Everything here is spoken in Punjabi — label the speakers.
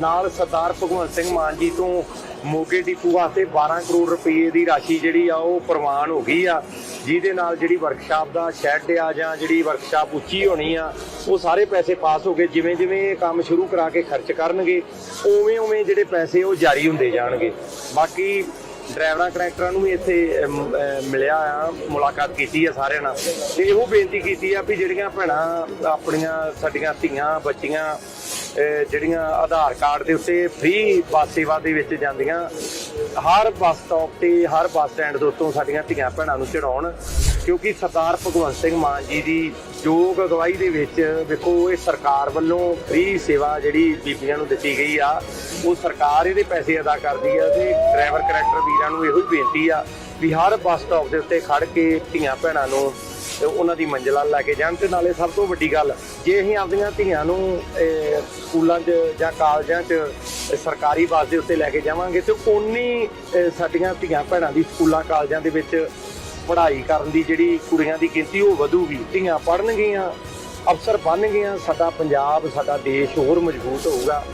Speaker 1: ਨਾਲ ਸਰਦਾਰ ਭਗਵੰਤ ਸਿੰਘ ਮਾਨ ਜੀ ਤੋਂ ਮੋਗੇ ਡਿਪੂ ਵਾਸਤੇ 12 ਕਰੋੜ ਰੁਪਏ ਦੀ ਰਾਸ਼ੀ ਜਿਹੜੀ ਆ ਉਹ ਪ੍ਰਵਾਨ ਹੋ ਗਈ ਆ। ਜਿਹਦੇ ਨਾਲ ਜਿਹੜੀ ਵਰਕਸ਼ਾਪ ਦਾ ਸ਼ੈੱਡ ਆ ਜਾਂ ਜਿਹੜੀ ਵਰਕਸ਼ਾਪ ਉੱਚੀ ਹੋਣੀ ਆ, ਉਹ ਸਾਰੇ ਪੈਸੇ ਪਾਸ ਹੋ ਗਏ। ਜਿਵੇਂ ਜਿਵੇਂ ਇਹ ਕੰਮ ਸ਼ੁਰੂ ਕਰਾ ਕੇ ਖਰਚ ਕਰਨਗੇ, ਉਵੇਂ ਉਵੇਂ ਜਿਹੜੇ ਪੈਸੇ ਉਹ ਜਾਰੀ ਹੁੰਦੇ ਜਾਣਗੇ। ਬਾਕੀ ਡਰਾਈਵਰਾਂ ਕਨੈਕਟਰਾਂ ਨੂੰ ਵੀ ਇੱਥੇ ਮਿਲਿਆ ਆ, ਮੁਲਾਕਾਤ ਕੀਤੀ ਆ ਸਾਰਿਆਂ ਨਾਲ। ਤੇ ਇਹੋ ਬੇਨਤੀ ਕੀਤੀ ਆ ਵੀ ਜਿਹੜੀਆਂ ਭੈਣਾਂ ਆਪਣੀਆਂ, ਸਾਡੀਆਂ ਧੀਆਂ, ਬੱਚੀਆਂ ਜਿਹੜੀਆਂ ਆਧਾਰ ਕਾਰਡ ਦੇ ਉੱਤੇ ਫ੍ਰੀ ਬੱਸ ਸੇਵਾ ਦੇ ਵਿੱਚ ਜਾਂਦੀਆਂ। ਹਰ ਬੱਸ ਸਟਾਪ ਤੇ, ਹਰ ਬੱਸ ਸਟੈਂਡ ਦੇ ਉੱਤੋਂ ਸਾਡੀਆਂ ਧੀਆਂ ਭੈਣਾਂ ਨੂੰ ਚੜਾਉਣ ਕਿਉਂਕਿ ਸਰਦਾਰ ਭਗਵੰਤ ਸਿੰਘ ਮਾਨ ਜੀ ਦੀ ਯੋਗ ਅਗਵਾਈ ਦੇ ਵਿੱਚ ਵੇਖੋ, ਇਹ ਸਰਕਾਰ ਵੱਲੋਂ ਫ੍ਰੀ ਸੇਵਾ ਜਿਹੜੀ ਬੀਬੀਆਂ ਨੂੰ ਦਿੱਤੀ ਗਈ ਆ, ਉਹ ਸਰਕਾਰ ਇਹਦੇ ਪੈਸੇ ਅਦਾ ਕਰਦੀ ਆ ਤੇ ਡਰਾਈਵਰ ਕਰੈਕਟਰ ਵੀਰਾਂ ਨੂੰ ਇਹੋ ਹੀ ਬੇਨਤੀ ਆ ਵੀ ਹਰ ਬੱਸ ਸਟਾਪ ਦੇ ਉੱਤੇ ਖੜ ਕੇ ਧੀਆਂ ਭੈਣਾਂ ਨੂੰ ਤੇ ਉਹਨਾਂ ਦੀ ਮੰਜ਼ਿਲਾਂ ਲੈ ਕੇ ਜਾਣ ਤੇ ਨਾਲੇ ਸਭ ਤੋਂ ਵੱਡੀ ਗੱਲ, ਜੇ ਅਸੀਂ ਆਪਣੀਆਂ ਧੀਆਂ ਨੂੰ ਸਕੂਲਾਂ 'ਚ ਜਾਂ ਕਾਲਜਾਂ 'ਚ ਸਰਕਾਰੀ ਬੱਸ ਦੇ ਉੱਤੇ ਲੈ ਕੇ ਜਾਵਾਂਗੇ ਤੇ ਉਨੀ ਸਾਡੀਆਂ ਧੀਆਂ ਭੈਣਾਂ ਦੀ ਸਕੂਲਾਂ ਕਾਲਜਾਂ ਦੇ ਵਿੱਚ ਪੜ੍ਹਾਈ ਕਰਨ ਦੀ ਜਿਹੜੀ ਕੁੜੀਆਂ ਦੀ ਗਿਣਤੀ ਉਹ ਵਧੂਗੀ। ਧੀਆਂ ਪੜ੍ਹਨਗੀਆਂ, ਅਫਸਰ ਬਣਨਗੀਆਂ, ਸਾਡਾ ਪੰਜਾਬ, ਸਾਡਾ ਦੇਸ਼ ਹੋਰ ਮਜ਼ਬੂਤ ਹੋਊਗਾ।